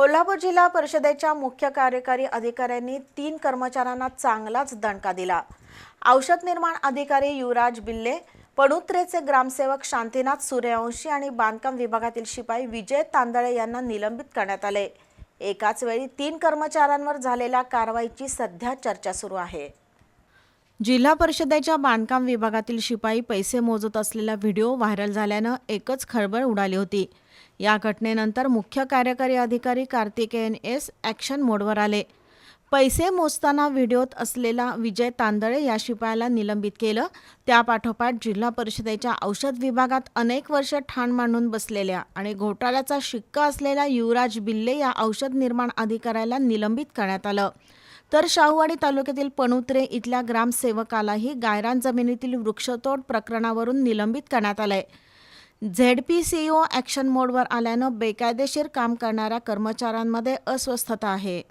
कोल्हापूर जिल्हा परिषदेच्या मुख्य कार्यकारी अधिकाऱ्यांनी तीन कर्मचाऱ्यांना चांगलाच दणका दिला. औषध निर्माण अधिकारी युवराज बिल्ले पणुत्रेचे ग्रामसेवक शांतीनाथ सूर्यवंशी आणि बांधकाम विभागातील शिपाई विजय तांदळे यांना निलंबित करण्यात आले. एकाच वेळी तीन कर्मचाऱ्यांवर झालेल्या कारवाईची सध्या चर्चा सुरू आहे. जिल्हा परिषदेच्या बांधकाम विभागातील शिपाई पैसे मोजत असलेला व्हिडिओ व्हायरल झाल्यानं एकच खळबळ उडाली होती. या घटनेनंतर मुख्य कार्यकारी अधिकारी कार्तिकेयन एस ॲक्शन मोडवर आले. पैसे मोजताना व्हिडिओत असलेला विजय तांदळे या शिपायाला निलंबित केलं. त्यापाठोपाठ जिल्हा परिषदेच्या औषध विभागात अनेक वर्ष ठाण मांडून बसलेल्या आणि घोटाळ्याचा शिक्का असलेल्या युवराज बिल्ले या औषध निर्माण अधिकाऱ्याला निलंबित करण्यात आलं. तर शाहूवाडी तालुक्यातील पणुत्रे इथल्या ग्रामसेवकालाही गायरान जमिनीतील वृक्षतोड प्रकरणावरून निलंबित करण्यात आलंय. ओ ॲक्शन मोडवर आल्यानं बेकायदेशीर काम करणाऱ्या कर्मचाऱ्यांमध्ये अस्वस्थता आहे.